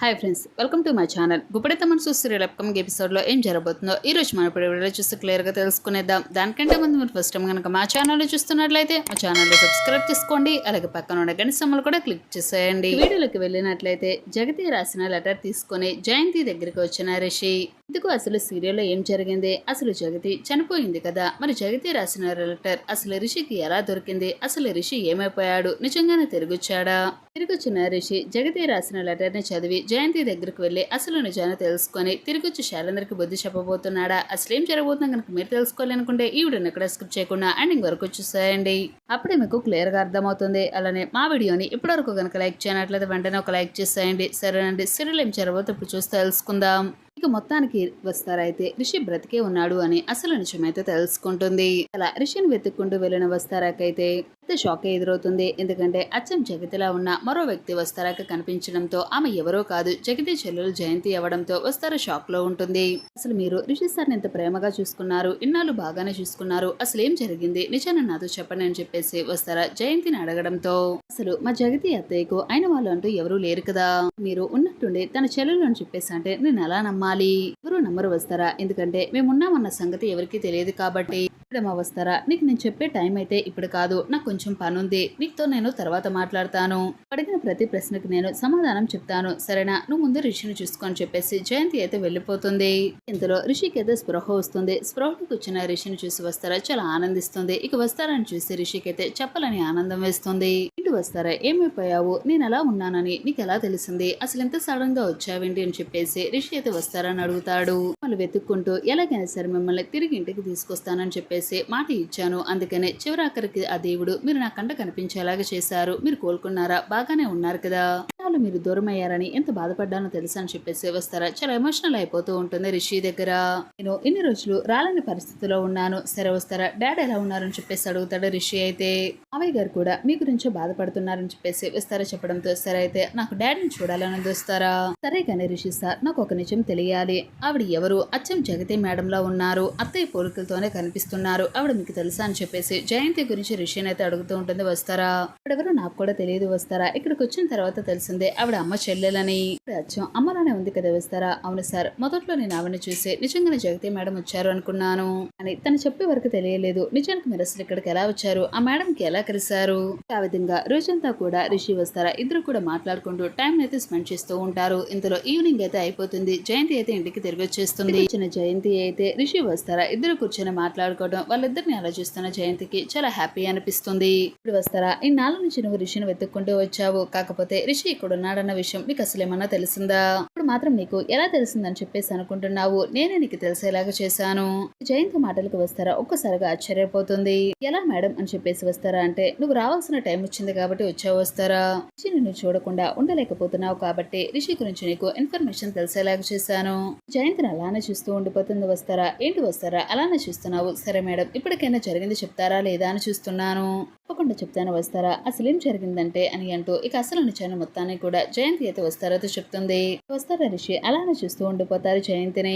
Hi friends welcome to my channel Guppedantha Manasu serial upcoming ఎపిసోడ్లో ఏం జరగబోతుందో ఈ రోజు మన ఇప్పుడు వీడియో చూసి క్లియర్గా తెలుసుకునేద్దాం. దానికంటే ముందు మీరు ఫస్ట్ టైం కనుక మా ఛానల్లో చూస్తున్నట్లయితే మా ఛానల్లో సబ్స్క్రైబ్ చేసుకోండి అలాగే పక్కన ఉన్న గంట సమ్మలు కూడా క్లిక్ చేసేయండి. వీడియోలోకి వెళ్ళినట్లయితే జగతి రాసిన లెటర్ తీసుకొని జయంతి దగ్గరికి వచ్చిన రిషి. ఇందుకు అసలు సీరియల్లో ఏం జరిగింది? అసలు జగతి చనిపోయింది కదా? మరి జగతి రాసిన లెటర్ అసలు రిషికి ఎలా దొరికింది? అసలు రిషి ఏమైపోయాడు? నిజంగానే తిరిగొచ్చాడా? తిరిగొచ్చిన రిషి జగతి రాసిన లెటర్ని చదివి జయంతి దగ్గరకు వెళ్ళి అసలు నిజాన్ని తెలుసుకొని తిరిగి వచ్చి శైలేంద్రకి బుద్ధి చెప్పబోతున్నాడా? అసలు ఏం జరగబోతుందో కనుక మీరు తెలుసుకోవాలనుకుంటే ఈ వీడియోని ఎక్కడ స్కిప్ చేయకుండా ఎండింగ్ వరకు చూసేయండి. అప్పుడే మీకు క్లియర్గా అర్థమవుతుంది. అలానే మా వీడియోని ఇప్పటివరకు కనుక లైక్ చేయనట్లయితే వెంటనే ఒక లైక్ చేసేయండి. సరేనండి సిరియల్ ఏం జరగబోతే ఇప్పుడు చూసి తెలుసుకుందాం. ఇక మొత్తానికి వస్తారైతే రిషి బ్రతికే ఉన్నాడు అని అసలు నిజమైతే తెలుసుకుంటుంది. అలా రిషిని వెతుక్కుంటూ వెళ్ళిన వస్తారాకైతే పెద్ద షాక్ ఎదురవుతుంది. ఎందుకంటే అచ్చం జగతిలా ఉన్న మరో వ్యక్తి వస్తారాక కనిపించడంతో ఆమె ఎవరో కాదు జగతి చెల్లెలు జయంతి అవ్వడంతో వస్తార షాక్లో ఉంటుంది. అసలు మీరు రిషి సార్ని ఎంత ప్రేమగా చూసుకున్నారు? ఇన్నాళ్ళు బాగానే చూసుకున్నారు. అసలు ఏం జరిగింది? నిజాన్ని నాతో చెప్పండి అని చెప్పేసి వస్తారా జయంతిని అడగడంతో. అసలు మా జగతి అత్తయ్యకు అయిన వాళ్ళు అంటూ ఎవరూ లేరు కదా? మీరు ఉన్నట్టుండి తన చెల్లెలు అని చెప్పేసి అంటే నేను ఎలా నమ్మాలి. ఎవరు నమ్మరు వస్తారా? ఎందుకంటే మేమున్నామన్న సంగతి ఎవరికీ తెలియదు కాబట్టి. ఇప్పుడేమో వస్తారా నీకు నేను చెప్పే టైం అయితే ఇప్పుడు కాదు. నాకు కొంచెం పనుంది. నీతో నేను తర్వాత మాట్లాడతాను. అడిగిన ప్రతి ప్రశ్నకు నేను సమాధానం చెప్తాను. సరేనా? నువ్వు ముందు రిషిని చూసుకొని చెప్పేసి జయంతి అయితే వెళ్ళిపోతుంది. ఇంతలో రిషికి అయితే స్పృహ వస్తుంది. స్పృహకు వచ్చిన రిషిని చూసి వస్తారా? చాలా ఆనందిస్తుంది. ఇక వస్తారని చూసి రిషికి అయితే చెప్పాలని ఆనందం వేస్తుంది. ఇంటి వస్తారా? ఏమైపోయావు? నేను ఎలా ఉన్నానని నీకు ఎలా తెలిసింది? అసలు ఎంత సడన్గా వచ్చావేంటి అని చెప్పేసి రిషి అయితే వస్తారని అడుగుతాడు. మళ్ళీ వెతుక్కుంటూ ఎలాగైనా సరే మిమ్మల్ని తిరిగి ఇంటికి తీసుకొస్తానని చెప్పేసి మాట ఇచ్చాను. అందుకనే చివరాఖరికి ఆ దేవుడు మీరు నా కంట కనిపించేలాగా చేశారు. మీరు కోలుకున్నారా? బాగానే ఉన్నారు కదా. వాళ్ళు మీరు దూరం అయ్యారని ఎంత బాధపడ్డానో తెలుసా అని చెప్పేసి వస్తారా చాలా ఎమోషనల్ అయిపోతూ ఉంటుంది రిషి దగ్గర. నేను ఇన్ని రోజులు రాలని పరిస్థితిలో ఉన్నాను. సరే వస్తారా డాడీ ఎలా ఉన్నారని చెప్పేసి అడుగుతాడు రిషి అయితే. మావయ్య గారు కూడా మీ గురించి బాధపడుతున్నారని చెప్పేసి వస్తారా చెప్పడంతో? సరే అయితే నాకు డాడీని చూడాలని వస్తారా సరే కానీ రిషి సార్ నాకు ఒక నిజం తెలియాలి. ఆవిడ ఎవరు? అచ్చం జగతి మేడంలో ఉన్నారు. అత్తయ్య పోలికలతోనే కనిపిస్తున్నారు. ఆవిడ మీకు తెలుసా అని చెప్పేసి జయంతి గురించి రిషిని అయితే అడుగుతూ ఉంటుంది. వస్తారా ఆవిడెవరో నాకు కూడా తెలియదు. వస్తారా ఇక్కడికి వచ్చిన తర్వాత తెలిసింది ఆవిడ అమ్మ చెల్లెలని అచ్చం అమ్మలానే ఉంది కదా వేస్తారా? అవును సార్. మొదట్లో నేను ఆవిడని చూసి నిజంగానే జగతి మేడం వచ్చారు అనుకున్నాను. అని తను చెప్పే వరకు తెలియలేదు. నిజానికి మీరు అసలు ఇక్కడికి ఎలా వచ్చారు? ఆ మేడం కి ఎలా కలిశారు? ఆ విధంగా రోజంతా కూడా రిషి వస్తారా ఇద్దరు కూడా మాట్లాడుకుంటూ టైం అయితే స్పెండ్ చేస్తూ ఉంటారు. ఇంతలో ఈవినింగ్ అయితే అయిపోతుంది. జయంతి అయితే ఇంటికి తిరిగి వచ్చేస్తుంది. చిన్న జయంతి అయితే రిషి వస్తారా ఇద్దరు కూర్చొని మాట్లాడుకోవడం వాళ్ళిద్దరిని ఆలోచిస్తున్న జయంతికి చాలా హ్యాపీ అనిపిస్తుంది. ఇప్పుడు వస్తారా ఈ నాలుగు నుంచి నువ్వు రిషిని వెతుక్కుంటూ వచ్చావు. కాకపోతే రిషి ఇక్కడ ఉన్నాడన్న విషయం నీకు అసలు ఏమన్నా తెలిసిందా? ఇప్పుడు మాత్రం నీకు ఎలా తెలిసిందని చెప్పేసి అనుకుంటున్నావు? నేనే నీకు తెలిసేలాగా చేశాను. జయంతి మాటలకు వస్తారా? ఒక్కసారిగా ఆశ్చర్యపోతుంది. ఎలా మేడం అని చెప్పేసి వస్తారా అంటే నువ్వు రావాల్సిన టైం వచ్చింది కాబట్టి వచ్చావు వస్తారా? రిషి నిన్ను చూడకుండా ఉండలేకపోతున్నావు కాబట్టి రిషి గురించి నీకు ఇన్ఫర్మేషన్ తెలిసేలాగా చేశాను. జయంతిని అలానే చూస్తూ ఉండిపోతుంది. వస్తారా? ఏంటి వస్తారా? అలానే చూస్తున్నావు. సరే మేడం ఇప్పటికైనా జరిగింది చెప్తారా లేదా అని చూస్తున్నాను. తప్పకుండా చెప్తాను వస్తారా? అసలేం జరిగిందంటే అని అంటూ ఇక అసలు నిచ్చాను మొత్తాన్ని కూడా జయంతి అయితే వస్తారో చెప్తుంది. వస్తారా రిషి? అలానే చూస్తూ ఉండిపోతారు జయంతిని.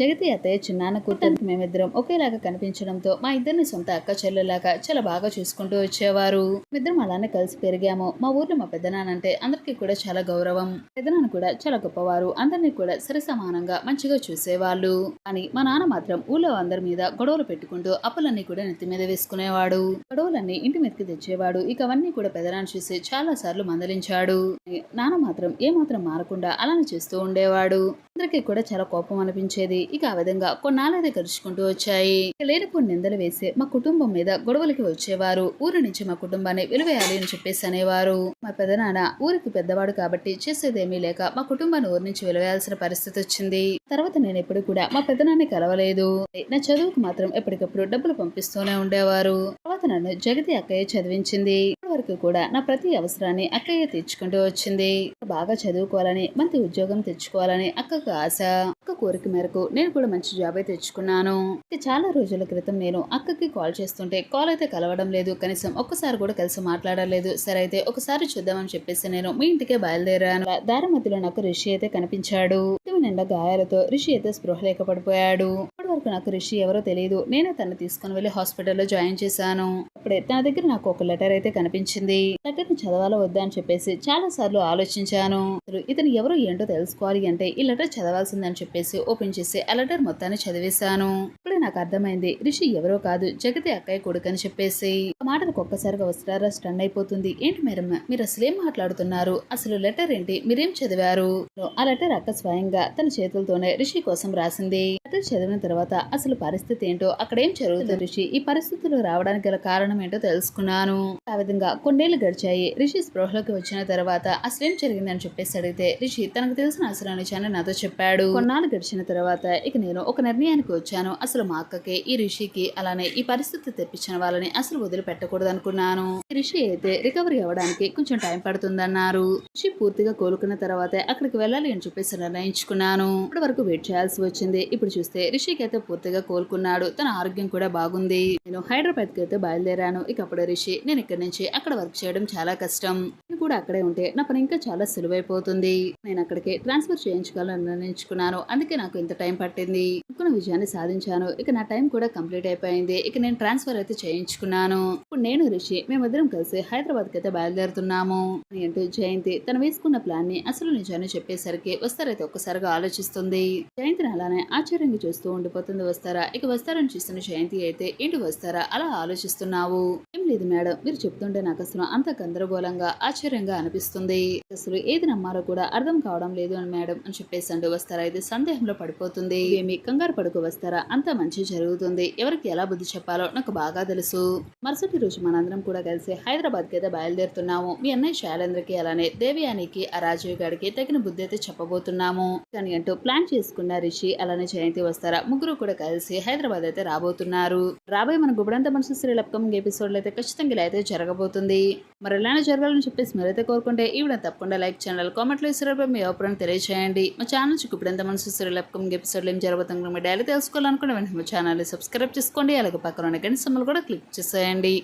జగతి అత్తయ్య చిన్నాన్న కూతురికి మేమిద్దరం ఒకేలాగా కనిపించడంతో మా ఇద్దరిని సొంత అక్క చెల్లెలాగా చాలా బాగా చూసుకుంటూ వచ్చేవారు. మేమిద్దరం అలానే కలిసి పెరిగాము. మా ఊర్లో మా పెద్దనాన్నంటే అందరికీ కూడా చాలా గౌరవం. పెద్దనాన్న కూడా చాలా గొప్పవారు. అందరినీ కూడా సరి సమానంగా మంచిగా చూసేవాళ్ళు. అని మా నాన్న మాత్రం ఊళ్ళో అందరి మీద గొడవలు పెట్టుకుంటూ అప్పులన్నీ కూడా నెత్తి మీద వేసుకునేవాడు. గొడవలన్నీ ఇంటి మీదకి తెచ్చేవాడు. ఇక అవన్నీ కూడా పెదనాన్ని చూసి చాలా సార్లు మందలించాడు. నాన్న మాత్రం ఏమాత్రం మారకుండా అలానే చేస్తూ ఉండేవాడు. అందరికీ కూడా చాలా కోపం అనిపించేది. ఇక ఆ విధంగా కొన్నాళ్ళైతే గడుచుకుంటూ వచ్చాయి. ఇక లేనిపోని నిందలు వేసి మా కుటుంబం మీద గొడవలకి వచ్చేవారు. ఊరి నుంచి మా కుటుంబాన్ని విలువేయాలి అని చెప్పేసి అనేవారు. మా పెదనాన్న ఊరికి పెద్దవాడు కాబట్టి చేసేదేమీ లేక మా కుటుంబాన్ని ఊరి నుంచి విలువేయాల్సిన పరిస్థితి వచ్చింది. తర్వాత నేను ఎప్పుడు కూడా మా పెదనాన్ని కలవలేదు. నా చదువుకు మాత్రం ఎప్పటికప్పుడు డబ్బులు పంపిస్తూనే ఉండేవారు. తర్వాత నన్ను జగతి అక్కయ్య చదివించింది. వరకు కూడా నా ప్రతి అవసరాన్ని అక్కయ్య తీర్చుకుంటూ వచ్చింది. బాగా చదువుకోవాలని మంచి ఉద్యోగం తెచ్చుకోవాలని ఒక ఆశ ఒక కోరిక మేరకు నేను కూడా మంచి జాబ్ అయితే తెచ్చుకున్నాను. చాలా రోజుల క్రితం నేను అక్కకి కాల్ చేస్తుంటే కాల్ అయితే కలవడం లేదు. కనీసం ఒక్కసారి కూడా కలిసి మాట్లాడలేదు సరే అయితే ఒకసారి చూద్దామని చెప్పేసి నేను మీ ఇంటికే బయలుదేరాను. దారి మధ్యలో నాకు రిషి అయితే కనిపించాడు. నిండా గాయాలతో రిషి అయితే స్పృహ లేక పడిపోయాడు. ఇప్పటి వరకు నాకు రిషి ఎవరో తెలియదు నేనే తను తీసుకుని వెళ్ళి హాస్పిటల్లో జాయిన్ చేశాను. అప్పుడే నా దగ్గర నాకు ఒక లెటర్ అయితే కనిపించింది. లెటర్ని చదవాలో వద్దా అని చెప్పేసి చాలా సార్లు ఆలోచించాను. అసలు ఇతను ఎవరు ఏంటో తెలుసుకోవాలి అంటే ఈ లెటర్ చదవాల్సిందని చెప్పేసి ఓపెన్ చేసి ఆ లెటర్ మొత్తాన్ని చదివేశాను. ఇప్పుడు నాకు అర్థమైంది. రిషి ఎవరో కాదు జగతి అక్కయ్య కొడుకు అని చెప్పేసి మాటలకు ఒక్కసారిగా వస్తారా స్టన్ అయిపోతుంది. ఏంటి మేడం మీరు అసలేం మాట్లాడుతున్నారు? అసలు లెటర్ ఏంటి? మీరేం చదివారు? ఆ లెటర్ అక్క స్వయంగా తన చేతులతోనే రిషి కోసం రాసింది. లెటర్ చదివిన తర్వాత అసలు పరిస్థితి ఏంటో అక్కడ ఏం జరుగుతుంది రిషి? ఈ పరిస్థితులు రావడానికి గల కారణం ఏంటో తెలుసుకున్నాను. ఆ విధంగా కొన్నేళ్ళు గడిచాయి. రిషి స్పృహలోకి వచ్చిన తర్వాత అసలు ఏం జరిగిందని చెప్పేసి అడిగితే రిషి తనకు తెలిసిన అసలు నిజాన్ని నాతో చెప్పాడు. కొన్నాళ్ళు గడిచిన తర్వాత ఇక నేను ఒక నిర్ణయానికి వచ్చాను. అసలు మా అక్కకి ఈ రిషికి అలానే ఈ పరిస్థితి తెప్పించిన వాళ్ళని అసలు వదిలిపెట్టకూడదు అనుకున్నాను రిషి అయితే రికవరీ అవ్వడానికి కొంచెం టైం పడుతుందన్నారు. రిషి పూర్తిగా కోలుకున్న తర్వాతే అక్కడికి వెళ్ళాలి అని చెప్పేసి నిర్ణయించుకున్నాను. ఇప్పటి వరకు వెయిట్ చేయాల్సి వచ్చింది. ఇప్పుడు చూస్తే రిషికి అయితే పూర్తిగా కోలుకున్నాడు. తన ఆరోగ్యం కూడా బాగుంది. నేను హైదరాబాద్కి అయితే బయలుదేరాను. ఇక అప్పుడు రిషి నేను ఇక్కడ నుంచి అక్కడ వర్క్ చేయడం చాలా కష్టం. నేను కూడా అక్కడే ఉంటే నా పని ఇంకా చాలా సులువైపోతుంది. నేను అక్కడికి ట్రాన్స్ఫర్ చేయించుకోవాలని నిర్ణయించుకున్నాను. అందుకే నాకు ఇంత టైం పట్టింది. అనుకున్న విజయాన్ని సాధించాను. ఇక నా టైం కూడా కంప్లీట్ అయిపోయింది. ఇక నేను ట్రాన్స్ఫర్ అయితే చేయించుకున్నాను. ఇప్పుడు నేను రిషి మేమిద్దరం కలిసి హైదరాబాద్ కైతే అయితే బయలుదేరుతున్నాము. అని అంటూ జయంతి తను వేసుకున్న ప్లాన్ని అసలు నిజాన్ని చెప్పేసరికి వస్తారైతే ఒక్కసారిగా ఆలోచిస్తుంది. జయంతిని అలానే ఆశ్చర్యంగా చూస్తూ ఉండిపోతుంది వస్తారా? ఇక వస్తారని చూస్తున్న జయంతి అయితే ఏంటి వస్తారా? అలా ఆలోచిస్తున్నావు. ఏం లేదు మేడం మీరు చెప్తుంటే నాకు అసలు అంత గందరగోళంగా ఆశ్చర్యంగా అనిపిస్తుంది. అసలు ఏది నమ్మాలో కూడా అర్థం కావడం లేదు అని మేడం అని చెప్పేసి అంటూ వస్తారా? అయితే సందేహంలో పడిపోతుంది. ఏమి కంగారు పడుకు వస్తారా? అంత మంచి జరుగుతుంది. ఎవరికి ఎలా బుద్ధి చెప్పాలో నాకు బాగా తెలుసు. మరుసటి రోజు మనందరం కూడా కలిసి హైదరాబాద్కి అయితే బయలుదేరుతున్నాము. మీ అన్నయ్య శైలేంద్రకి అలానే దేవయానికి ఆ రాజీవ్ గారికి తగిన బుద్ధి అయితే చెప్పబోతున్నాము. కానీ అంటూ ప్లాన్ చేసుకున్న రిషి అలానే జయంతి వస్తారా? ముగ్గురు కూడా కలిసి హైదరాబాద్ అయితే రాబోతున్నారు. రాబోయే మన గుబడంత మనసు శ్రీ లప్కమింగ్ ఎపిసోడ్లో అయితే ఖచ్చితంగా ఇలా అయితే జరగబోతుంది. మరి ఎలానే జరగాలని చెప్పేసి మీరైతే కోరుకుంటే ఈ తప్పకుండా లైక్ ఛానల్ కామెంట్లో సీరియల్పై మీ అభిప్రాయం తెలియజేయండి మా ఛానల్ గుబడంత మనసు సీరియల్ లప్కమింగ్ ఎపిసోడ్లో ఏం జరగబోతుంది మీ డైలీ తెలుసుకోవాలనుకుంటే వెంటనే మా ఛానల్ని సబ్స్క్రైబ్ చేసుకోండి అలాగే పక్కన ఉన్న గంట సమ్మలు కూడా క్లిక్ చేసేయండి.